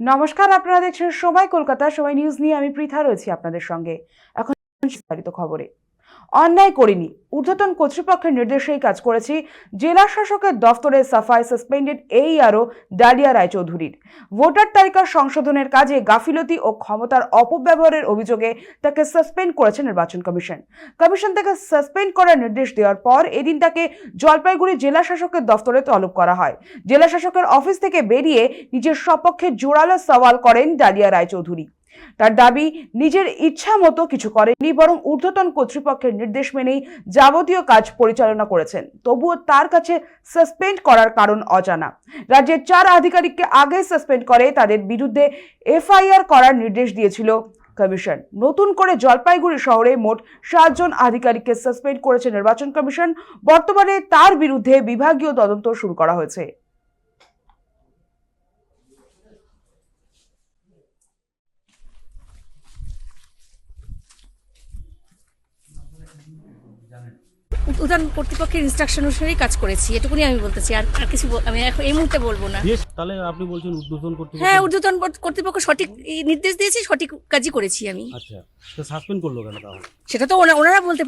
নমস্কার, আপনারা দেখছেন সময় কলকাতা। সময় নিউজ নিয়ে আমি পৃথা রয়েছি আপনাদের সঙ্গে। এখন বিস্তারিত খবরে। অন্যায় করিনি। ঊর্ধ্বতন কর্তৃপক্ষের নির্দেশেই কাজ করেছি। জেলা শাসকের দফতরে সাফাই সাসপেন্ডেড এই আরও ডালিয়া রায়চৌধুরীর। ভোটার তালিকা সংশোধনের কাজে গাফিলতি ও ক্ষমতার অপব্যবহারের অভিযোগে তাকে সাসপেন্ড করেছে নির্বাচন কমিশন। কমিশন তাকে সাসপেন্ড করার নির্দেশ দেওয়ার পর এদিন তাকে জলপাইগুড়ি জেলা শাসকের দফতরে তলব করা হয়। জেলা শাসকের অফিস থেকে বেরিয়ে নিজের সপক্ষে জোরালো সওয়াল করেন ডালিয়া রায়চৌধুরী। তার দাবি, নিজের ইচ্ছা মতো কিছু করেনি, বরং ঊর্ধ্বতন কর্তৃপক্ষের নির্দেশ মেনেই যাবতীয় কাজ পরিচালনা করেছেন। তবুও তার কাছে সাসপেন্ড করার কারণ অজানা। রাজ্যের চার আধিকারিককে আগে সাসপেন্ড করে তাদের বিরুদ্ধে এফআইআর করার নির্দেশ দিয়েছিল কমিশন। নতুন করে জলপাইগুড়ি শহরে মোট সাতজন আধিকারিককে সাসপেন্ড করেছে নির্বাচন কমিশন। বর্তমানে তার বিরুদ্ধে বিভাগীয় তদন্ত শুরু করা হয়েছে। উদান কর্তৃপক্ষের ইনস্ট্রাকশন অনুসারেই কাজ করেছি। এটুকুনি আমি বলতেছি আর আর কিছু বল- আমি এখন এই মুহূর্তে বলব না। তাহলে আপনি বলছেন উদ্বোধন করতে হ্যাঁ ঊর্ধ্বতন কর্ত- কর্তৃপক্ষ সঠিক এই নির্দেশ দিয়েছি সঠিক কাজই করেছি আমি। আচ্ছা তো সাসপেন্ড করল কেন তাহলে? সেটা তো ওনা- ওনারা বলতে